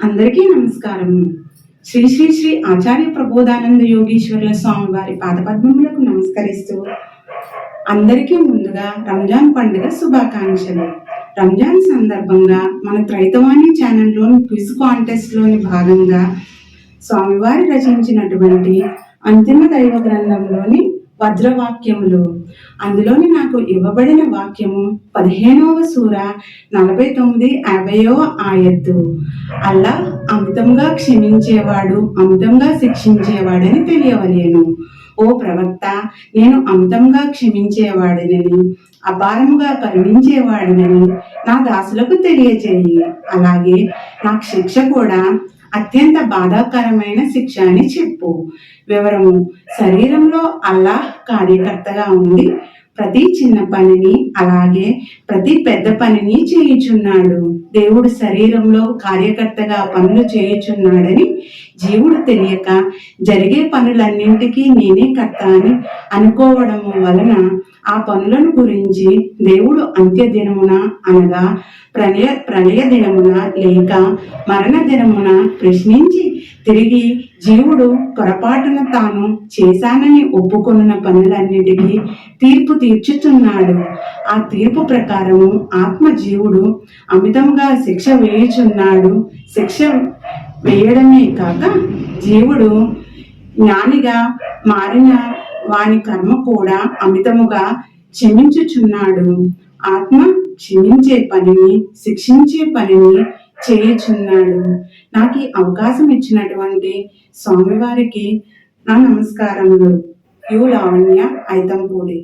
అందరికీ నమస్కారం. శ్రీ శ్రీ శ్రీ ఆచార్య ప్రబోధానంద యోగీశ్వరుల స్వామి వారి పాదపద్మములకు నమస్కరిస్తూ అందరికీ ముందుగా రంజాన్ పండుగ శుభాకాంక్షలు. రంజాన్ సందర్భంగా మన త్రైతవాణి ఛానల్లోని క్విజ్ కాంటెస్ట్లోని భాగంగా స్వామివారి రచించినటువంటి అంతిమ దైవ గ్రంథంలోని వజ్రవాక్యములు అందులోని నాకు ఇవ్వబడిన వాక్యము పదిహేనవ సూర నలభై తొమ్మిది యాభైవ ఆయద్దు అల్లా అమితంగా క్షమించేవాడు అమితంగా శిక్షించేవాడని తెలియవలేను. ఓ ప్రవక్త నేను అమితంగా క్షమించేవాడినని అపారముగా కరుణించేవాడినని నా దాసులకు తెలియజేయి. అలాగే నాకు శిక్ష కూడా అత్యంత బాధాకరమైన శిక్ష అని చెప్పు. వివరము. శరీరంలో అల్లాహ్ కార్యకర్తగా ఉండి ప్రతి చిన్న పనిని అలాగే ప్రతి పెద్ద పనిని చేయుచున్నాడు. దేవుడు శరీరంలో కార్యకర్తగా పనులు చేయుచున్నాడని జీవుడు తెలియక జరిగే పనులన్నింటికీ నేనే కర్త అని అనుకోవడం వలన ఆ పనులను గురించి దేవుడు అంత్య దినమున అనగా ప్రణయ ప్రణయ దినమున లేక మరణ దినమున ప్రశ్నించి తిరిగి జీవుడు పొరపాటున తాను చేశానని ఒప్పుకొన్న పనులన్నిటికీ తీర్పు తీర్చుచున్నాడు ఆ తీర్పు ప్రకారము ఆత్మ జీవుడు అమితంగా శిక్ష వేయుచున్నాడు. శిక్ష వేయడమే కాక జీవుడు జ్ఞానిగా మారిన వాని కర్మ కూడా అమితముగా క్షమించుచున్నాడు. ఆత్మ క్షమించే పనిని శిక్షించే పనిని చేయుచున్నాడు. నాకు ఈ అవకాశం ఇచ్చినటువంటి స్వామివారికి నా నమస్కారములు. యు లావణ్య ఐతంపూడి